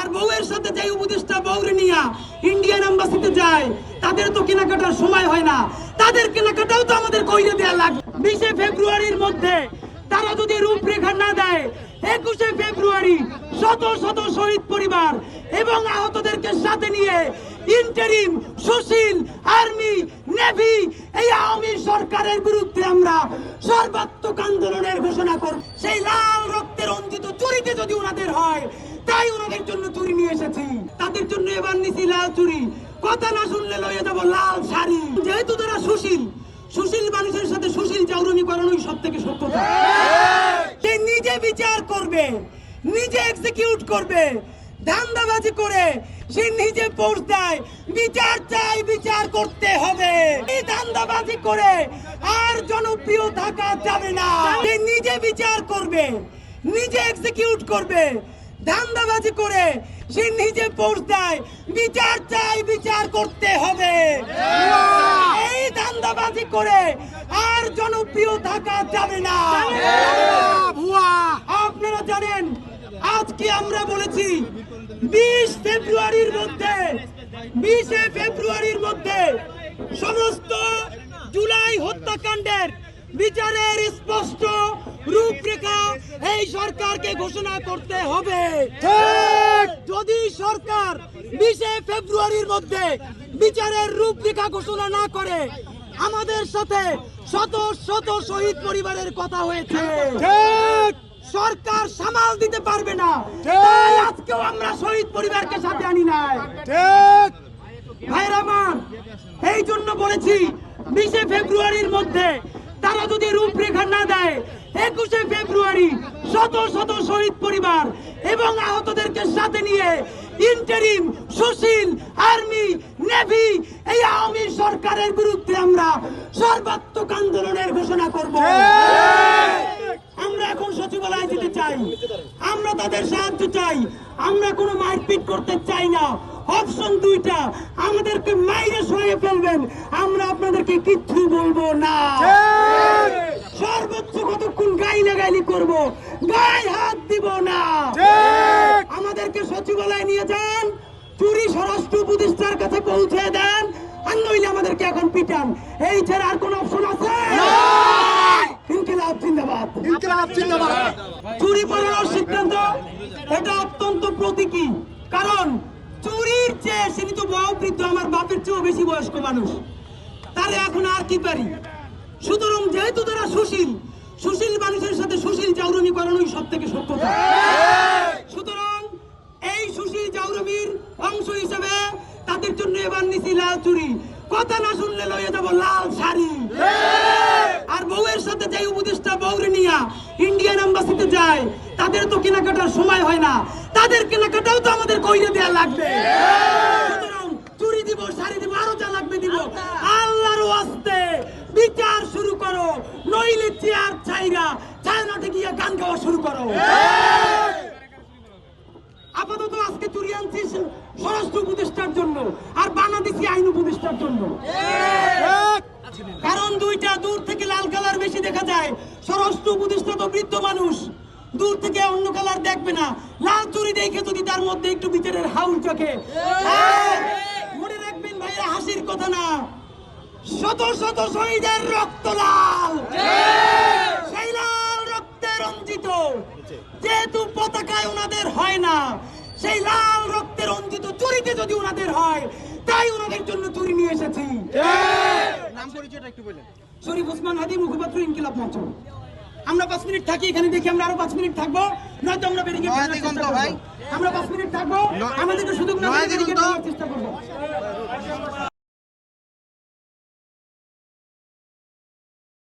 আর বউয়ের সাথে যে উপদেষ্টা বউরে নিয়া ইন্ডিয়ান এম্বাসিতে যায়, তাদের তো কেনাকাটার সময় হয় না। তাদের কেনাকাটাও তো আমাদের কইরে দেয়া লাগবে। বিশে ফেব্রুয়ারির মধ্যে তারা যদি রূপরেখা না দেয়, একুশে ফেব্রুয়ারি শত শত শহীদ পরিবার এবং আহতদেরকে সাথে নিয়ে ইন্টারিম সুশীল আর্মি, নেভি, এই আওয়ামী সরকারের বিরুদ্ধে আমরা সর্বাত্মক আন্দোলনের ঘোষণা করব। সেই লাল রক্তের অঞ্জিত চুরিতে যদি ওনাদের হয় তাই ওনাদের জন্য চুরি নিয়ে এসেছি। তাদের জন্য এবার নিছি লাল চুরি। কথা না শুনলে লইয়ে যাব লাল শাড়ি। যেহেতু তারা সুশীল সুশীল মানুষের সাথে সুশীল চাউরনি করানোই সব থেকে সত্যতা। সে নিজে বিচার করবে, নিজে এক্সিকিউট করবে, ধান্দাবাজি করে সে নিজে পোস্ট দেয়। বিচার চাই, বিচার করতে হবে। এই ধান্দাবাজি করে আর জনপ্রিয় থাকা যাবে না। সে নিজে বিচার করবে, নিজে এক্সিকিউট করবে। ধান্দাবাজি করে সে নিজে দেয় বিচার চাই বিচার করতে হবে। এই ধান্দাবাজি করে আর জনপ্রিয় থাকা যাবে না। আপনারা জানেন আজকে আমরা বলেছি বিশ ফেব্রুয়ারির মধ্যে বিশে ফেব্রুয়ারির মধ্যে সমস্ত জুলাই হত্যাকাণ্ডের বিচারের স্পষ্ট রূপরেখা এই সরকারকে ঘোষণা করতে হবে। যদি সরকার বিশে ফেব্রুয়ারির মধ্যে বিচারের রূপরেখা ঘোষণা না করে আমাদের সাথে শত শত শহীদ পরিবারের কথা হয়েছে। সরকার সামাল দিতে পারবে না। তাই আজকেও আমরা শহীদ পরিবারকে সাথে আনি নাই। ভাইরা আমার এই জন্য বলেছি বিশে ফেব্রুয়ারির মধ্যে তারা যদি রূপরেখা না দেয়, একুশে ফেব্রুয়ারি শত শত শহীদ পরিবার এবং আহতদেরকে সাথে নিয়ে ইন্টারিম সুশীল আর্মি নেভি এই আওয়ামী সরকারের বিরুদ্ধে আমরা সর্বাত্মক আন্দোলনের ঘোষণা করব। আমরা এখন সচিবালয়ে যেতে চাই। আমরা তাদের সাহায্য চাই। আমরা কোনো মারপিট করতে চাই না। অপশন দুইটা। আমাদেরকে মাইরে সরিয়ে ফেলবেন। আমরা আপনাদেরকে কিচ্ছু বলব না। সর্বোচ্চ কতক্ষণ গাইলে গাইলি করব? গায়ে হাত দিব না। আমাদেরকে সচিবালয়ে নিয়ে যান। চুরি স্বরাষ্ট্র উপদেষ্টার কাছে পৌঁছে দেন। আর নইলে আমাদেরকে এখন পিটান। এই ছাড়া আর কোন অপশন আছে? ইনকিলাব জিন্দাবাদ। ইনকিলাব জিন্দাবাদ। চুরি পড়ানোর সিদ্ধান্ত এটা অত্যন্ত প্রতীকী। কারণ চুরির চেয়ে সে তো বয়োবৃদ্ধ আমার বাপের চেয়েও বেশি বয়স্ক মানুষ। তারে এখন আর কি পারি? সুতরাং যেহেতু তারা সুশীল সুশীল মানুষের সাথে সুশীল চাউরনি করানোই সব থেকে সত্যতা। সুতরাং এই সুশীল চাউরমির অংশ হিসেবে তাদের জন্য এবার নিছি লাল চুরি। কথা না শুনলে লইয়ে যাব লাল শাড়ি। আর বউয়ের সাথে যে উপদেষ্টা বউরে নিয়া ইন্ডিয়ান এম্বাসিতে যায়, তাদের তো কেনাকাটার সময় হয় না। তাদের কেনাকাটাও তো আমাদের কইরে দেয়া লাগবে। চুরি দিব শাড়ি দিব, আরও যা লাগবে দিব। আল্লাহর বিচার শুরু করো, নইলে চেয়ার গিয়ে গান গাওয়া শুরু করো। আপাতত আজকে চুরি আনছিস স্বরাষ্ট্র উপদেষ্টার জন্য, আর বাংলাদেশি আইন উপদেষ্টার জন্য। কারণ দুইটা দূর থেকে লাল কালার বেশি দেখা যায়। স্বরাষ্ট্র উপদেষ্টা তো বৃদ্ধ মানুষ। দূর থেকে অন্য কালার দেখবে না। লাল চুরি দেখে যদি তার মধ্যে একটু বিচারের হাউল চোখে। মনে রাখবেন ভাইরা হাসির কথা না। শত শত শহীদের রক্ত লাল। সেই লাল রক্তে রঞ্জিত। যেহেতু পতাকায় ওনাদের হয় না সেই লাল রক্তে রঞ্জিত চুরিতে যদি ওনাদের হয় তাই ওনাদের জন্য চুরি নিয়ে এসেছি। নাম পরিচয়টা একটু বলেন। শরীফ ওসমান হাদি মুখপাত্র ইনকিলাব মঞ্চ। আমরা পাঁচ মিনিট থাকি এখানে দেখি আমরা আরও পাঁচ মিনিট থাকব। নয়তো আমরা বেরিয়ে ভাই। আমরা পাঁচ মিনিট থাকব। আমাদেরকে শুধু না চেষ্টা করব।